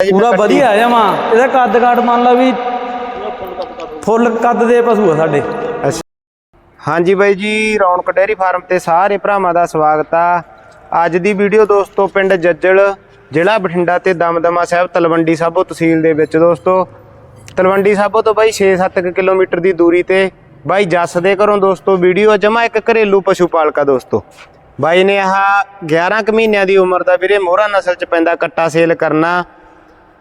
ਪੂਰਾ ਵਧੀਆ ਜਮਾ ਇਹਦਾ ਕੱਦ ਕਾਠ ਮੰਨ ਲਾ ਵੀ ਫੁੱਲ ਕੱਦ ਦੇ ਪਸ਼ੂ ਆ ਸਾਡੇ। ਹਾਂਜੀ ਬਾਈ ਜੀ, ਰੌਣਕ ਡੇਅਰੀ ਫਾਰਮ ਤੇ ਸਾਰੇ ਭਰਾਵਾਂ ਦਾ ਸਵਾਗਤ ਆ। ਅੱਜ ਦੀ ਵੀਡੀਓ ਦੋਸਤੋ ਪਿੰਡ ਜੱਜਲ, ਜ਼ਿਲ੍ਹਾ ਬਠਿੰਡਾ ਤੇ ਦਮਦਮਾ ਸਾਹਿਬ ਤਲਵੰਡੀ ਸਾਬੋ ਤਹਿਸੀਲ ਦੇ ਵਿੱਚ ਦੋਸਤੋ। ਤਲਵੰਡੀ ਸਾਬੋ ਤੋਂ ਬਾਈ 6-7 ਕਿਲੋਮੀਟਰ ਦੀ ਦੂਰੀ ਤੇ ਬਾਈ ਜੱਸ ਦੇ ਘਰੋਂ ਦੋਸਤੋ ਵੀਡੀਓ ਜਮਾ ਇੱਕ ਘਰੇਲੂ ਪਸ਼ੂ ਪਾਲਕਾ ਦੋਸਤੋ। ਬਾਈ ਨੇ ਆਹ 11 ਕੁ ਮਹੀਨਿਆਂ ਦੀ ਉਮਰ ਦਾ ਵੀਰੇ ਮੋਹਰਾ ਨਸਲ ਚ ਪੈਂਦਾ ਕੱਟਾ ਸੇਲ ਕਰਨਾ।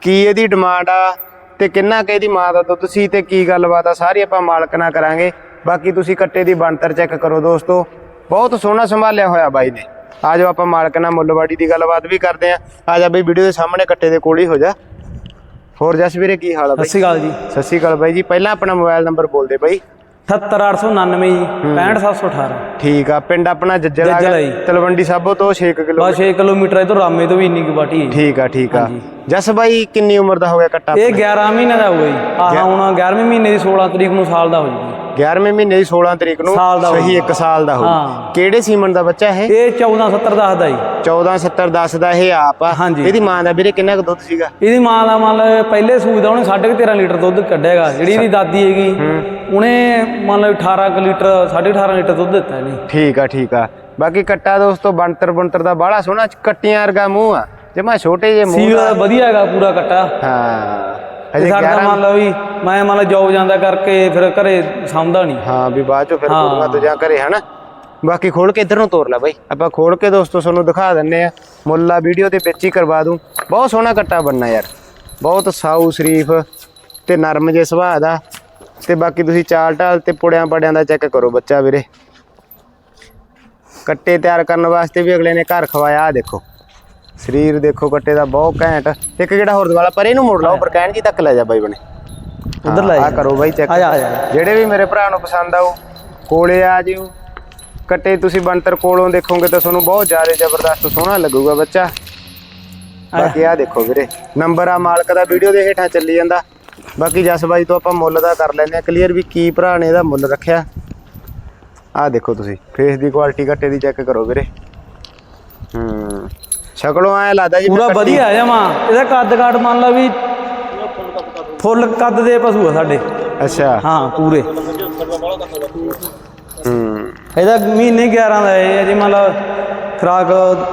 ਕੀ ਇਹਦੀ ਡਿਮਾਂਡ ਆ ਤੇ ਕਿੰਨਾ ਕੁ ਇਹਦੀ ਮਾਂ ਦਾ ਦੁੱਧ ਸੀ ਤੇ ਕੀ ਗੱਲਬਾਤ ਆ ਸਾਰੀ ਆਪਾਂ ਮਾਲਕ ਨਾਲ ਕਰਾਂਗੇ। ਬਾਕੀ ਤੁਸੀਂ ਕੱਟੇ ਦੀ ਬਣਤਰ ਚੈੱਕ ਕਰੋ ਦੋਸਤੋ। ਬਹੁਤ ਸੋਹਣਾ ਸੰਭਾਲਿਆ ਹੋਇਆ ਬਾਈ ਨੇ। ਆ ਜਾਓ ਆਪਾਂ ਮਾਲਕ ਨਾਲ ਮੁੱਲਵਾੜੀ ਦੀ ਗੱਲਬਾਤ ਵੀ ਕਰਦੇ ਆ। ਆ ਜਾ ਬਈ ਵੀਡੀਓ ਦੇ ਸਾਹਮਣੇ ਕੱਟੇ ਦੇ ਕੋਲ ਹੀ ਹੋ ਜਾ। ਹੋਰ ਜਸ ਵੀਰੇ ਕੀ ਹਾਲ ਆ ਸਤਿ ਬਾਈ ਸ਼੍ਰੀ ਅਕਾਲ ਜੀ। ਸਤਿ ਸ਼੍ਰੀ ਅਕਾਲ ਬਾਈ ਜੀ। ਪਹਿਲਾਂ ਆਪਣਾ ਮੋਬਾਈਲ ਨੰਬਰ ਬੋਲ ਦੇ ਬਾਈ। 78899 ਜੀ 65718 ਠੀਕ ਆ ਪਿੰਡ ਆਪਣਾ ਜੱਜਲ ਜੀ। ਤਲਵੰਡੀ ਸਾਬੋ ਤੋਂ 6 ਕਿਲੋ ਬਸ 6 ਕਿਲੋਮੀਟਰ ਇਧਰ ਰਾਮੇ ਤੋਂ ਵੀ ਇੰਨੀ ਕੁ ਬਾਟੀ ਹੈ ਜੀ। ਠੀਕ ਆ ਠੀਕ ਆ। ਜਸ ਬਾਈ ਕਿੰਨੀ ਉਮਰ ਦਾ ਹੋ ਗਿਆ ਕੱਟਾ ਇਹ 11 ਮਹੀਨੇ ਦਾ ਹੋਊਗਾ ਜੀ। ਆਹ ਹੁਣ 11ਵੇਂ ਮਹੀਨੇ ਦੀ 16 ਤਰੀਕ ਨੂੰ ਸਾਲ ਦਾ ਹੋ ਜੂਗਾ 11ਵੇਂ ਮਹੀਨੇ ਦੀ 16 ਤਰੀਕ ਨੂੰ ਸਾਲ ਦਾ ਸਹੀ 1 ਸਾਲ ਦਾ ਹੋ ਹਾਂ। ਕਿਹੜੇ ਸੀਮਨ ਦਾ ਬੱਚਾ ਇਹ? ਇਹ 1470 ਦੱਸਦਾ ਜੀ। 14 70 10 ਦਾ ਇਹ ਆਪ ਆ। ਇਹਦੀ ਮਾਂ ਦਾ ਵੀਰੇ ਕਿੰਨਾ ਕੁ ਦੁੱਧ ਸੀਗਾ? ਇਹਦੀ ਮਾਂ ਦਾ ਮੰਨ ਲਓ ਪਹਿਲੇ ਸੂਈ ਦਾ ਉਹਨੇ 13.5 ਲੀਟਰ ਦੁੱਧ ਕੱਢਿਆਗਾ। ਜਿਹੜੀ ਇਹਦੀ ਦਾਦੀ ਹੈਗੀ ਉਹਨੇ ਮੰਨ ਲਓ 18 ਕੁ ਲੀਟਰ 18.5 ਲੀਟਰ ਦੁੱਧ ਦਿੱਤਾ ਇਹਨੇ। ਠੀਕ ਆ ਠੀਕ ਆ। ਬਾਕੀ ਕੱਟਾ ਦੋਸਤੋ ਬਣਤਰ ਬਣਤਰ ਦਾ ਬਾਹਲਾ ਸੋਹਣਾ ਕੱਟੀਆਂ ਵਰਗਾ ਮੂੰਹ ਆ। ਜਮਾ ਛੋਟੇ ਜੇ ਮੂੰਹ ਸੀਲ ਦਾ। ਵਧੀਆ ਹੈਗਾ ਪੂਰਾ ਕੱਟਾ। ਹਾਂ। ਸਾਡਾ 11 ਮੰਨ ਲਓ ਵੀ ਮੈਂ ਮੰਨ ਜੋਬ ਜਾਂਦਾ ਕਰਕੇ ਫਿਰ ਘਰੇ ਸਾਂਭਦਾ ਨਹੀਂ ਹਾਂ ਵੀ ਬਾਅਦ ਚੋਂ ਫਿਰ ਹਾਂ। ਕੁੜੀਆਂ ਤੋਂ ਜਾ ਕਰੇ ਹਨਾ? ਬਾਕੀ ਖੋਲ ਕੇ ਇਧਰ ਨੂੰ ਤੋਰ ਲੈ ਬਾਈ। ਆਪਾਂ ਖੋਲ ਕੇ ਦੋਸਤੋ ਤੁਹਾਨੂੰ ਦਿਖਾ ਦਿੰਨੇ ਆ ਮੁੱਲਾ ਵੀਡੀਓ ਦੇ ਵਿੱਚ ਹੀ ਕਰਵਾ ਦੂੰ। ਬਹੁਤ ਸੋਹਣਾ ਕੱਟਾ ਬੰਨਾ ਯਾਰ। ਬਹੁਤ ਸਾਊ ਸ਼ਰੀਫ ਤੇ ਨਰਮ ਜੇ ਸੁਭਾਅ ਦਾ। ਤੇ ਬਾਕੀ ਤੁਸੀਂ ਚਾਲ ਢਾਲ ਤੇ ਪੁੜਿਆਂ ਪੜਿਆਂ ਦਾ ਚੈੱਕ ਕਰੋ ਬੱਚਾ ਵੀਰੇ। ਕੱਟੇ ਤਿਆਰ ਕਰਨ ਵਾਸਤੇ ਵੀ ਅਗਲੇ ਨੇ ਘਰ ਖਵਾਇਆ ਆ ਦੇਖੋ। ਸਰੀਰ ਦੇਖੋ ਕੱਟੇ ਦਾ ਬਹੁਤ ਘੈਂਟ। ਇੱਕ ਜਿਹੜਾ ਹੋਰ ਦਵਾਲਾ ਪਰ ਇਹਨੂੰ ਮੋੜ ਲਾਓ ਪਰ ਕਹਿਣ ਜੀ ਤੱਕ ਲੈ ਜਾ ਬਾਈ ਬਣੇ। ਉਧਰ ਲੈ ਆ ਕਰੋ ਬਾਈ ਚੈੱਕ ਆ ਜਾ ਆ ਜਾ ਜਿਹੜੇ ਵੀ ਮੇਰੇ ਭਰਾ ਨੂੰ ਪਸੰਦ ਆਉ ਕੋਲੇ ਆ ਜਿਓ। ਕੱਟੇ ਤੁਸੀਂ ਬੰਤਰ ਕੋਲੋਂ ਦੇਖੋਗੇ ਤਾਂ ਤੁਹਾਨੂੰ ਬਹੁਤ ਜ਼ਿਆਦਾ ਜ਼ਬਰਦਸਤ ਸੋਹਣਾ ਲੱਗੂਗਾ ਬੱਚਾ। ਬਾਕੀ ਆ ਦੇਖੋ ਵੀਰੇ ਨੰਬਰ ਆ ਮਾਲਕ ਦਾ ਵੀਡੀਓ ਦੇ ਹੇਠਾਂ ਚੱਲੀ ਜਾਂਦਾ। ਬਾਕੀ ਜਸ ਬਾਈ ਤੋਂ ਆਪਾਂ ਮੁੱਲ ਦਾ ਕਰ ਲੈਂਦੇ ਆ ਕਲੀਅਰ ਵੀ ਕੀ ਭਰਾ ਨੇ ਇਹਦਾ ਮੁੱਲ ਰੱਖਿਆ। ਆ ਦੇਖੋ ਤੁਸੀਂ ਫੇਸ ਦੀ ਕੁਆਲਿਟੀ ਕੱਟੇ ਦੀ ਚੈੱਕ ਕਰੋ ਵੀਰੇ। ਹੂੰ ਸ਼ਕਲੋਂ ਐ ਲੱਗਦਾ ਜੀ ਪੂਰਾ ਵਧੀਆ ਜਮਾ ਇਹਦਾ ਕੱਦ ਕਾਠ ਮੰਨ ਲਾ ਵੀ ਫੁੱਲ ਕੱਦ ਦੇ ਪਸ਼ੂ ਆ ਸਾਡੇ। ਅੱਛਾ। ਹਾਂ ਪੂਰੇ। ਹੂੰ। ਇਹਦਾ ਮਹੀਨੇ 11 ਦਾ ਇਹ ਅਜੇ ਮੰਨ ਲਾ ਖਰਾਕ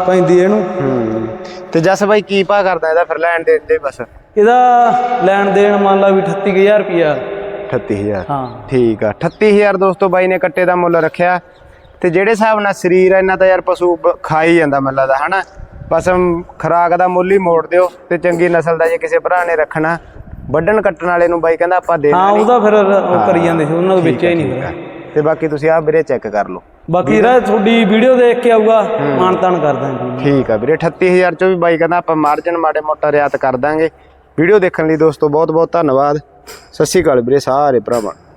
ਪੈਂਦੀ ਇਹਨੂੰ। ਹੂੰ। ਤੇ ਜਸ ਬਾਈ ਕੀ ਭਾ ਕਰਦਾ ਇਹਦਾ ਫਿਰ ਲੈਣ ਦੇ ਦੇ ਬਸ? ਇਹਦਾ ਲੈਣ ਦੇਣ ਮੰਨ ਲਾ ਵੀ 38000 ਰੁਪਿਆ 38000 ਹਾਂ। ਠੀਕ ਆ। 38000 ਦੋਸਤੋ ਬਾਈ ਨੇ ਕੱਟੇ ਦਾ ਮੁੱਲ ਰੱਖਿਆ। ਤੇ ਜਿਹੜੇ ਹਿਸਾਬ ਨਾਲ ਸਰੀਰ ਆ ਇਹਨਾਂ ਦਾ ਯਾਰ ਪਸ਼ੂ ਖਾ ਹੀ ਜਾਂਦਾ ਮੈਨੂੰ ਲੱਗਦਾ ਹਨਾ? ਬਸ ਖੁਰਾਕ ਦਾ ਮੁੱਲ ਹੀ ਮੋੜ ਦਿਓ ਤੇ ਚੰਗੀ ਨਸਲ ਦਾ ਜੇ ਕਿਸੇ ਭਰਾ ਨੇ ਰੱਖਣਾ। ਵੱਢਣ ਕੱਟਣ ਵਾਲੇ ਨੂੰ ਬਾਈ ਕਹਿੰਦਾ ਆਪਾਂ ਦੇਣਾ ਹਾਂ ਨਹੀਂ। ਉਹਦਾ ਫਿਰ ਉਹ ਕਰੀ ਜਾਂਦੇ ਸੀ ਉਹਨਾਂ ਦੇ ਵਿੱਚ ਹੀ ਨਹੀਂ ਹੋਇਆ ਤੇ ਬਾਕੀ ਤੁਸੀਂ ਆਹ ਵੀਰੇ ਚੈੱਕ ਕਰ ਲਓ। ਬਾਕੀ ਇਹਦਾ ਤੁਹਾਡੀ ਵੀਡੀਓ ਦੇਖ ਕੇ ਆਊਗਾ ਮਾਨ ਤਾਨ ਕਰ ਦਾਂਗੇ। ਠੀਕ ਆ ਵੀਰੇ 38000 ਚੋਂ ਵੀ ਬਾਈ ਕਹਿੰਦਾ ਆਪਾਂ ਮਾਰਜਨ ਮਾੜੇ ਮੋਟਾ ਰਿਆਤ ਕਰ ਦਾਂਗੇ। ਵੀਡੀਓ ਦੇਖਣ ਲਈ ਦੋਸਤੋ ਬਹੁਤ ਬਹੁਤ ਧੰਨਵਾਦ। ਸਤਿ ਸ਼੍ਰੀ ਅਕਾਲ ਵੀਰੇ ਸਾਰੇ ਭਰਾਵਾਂ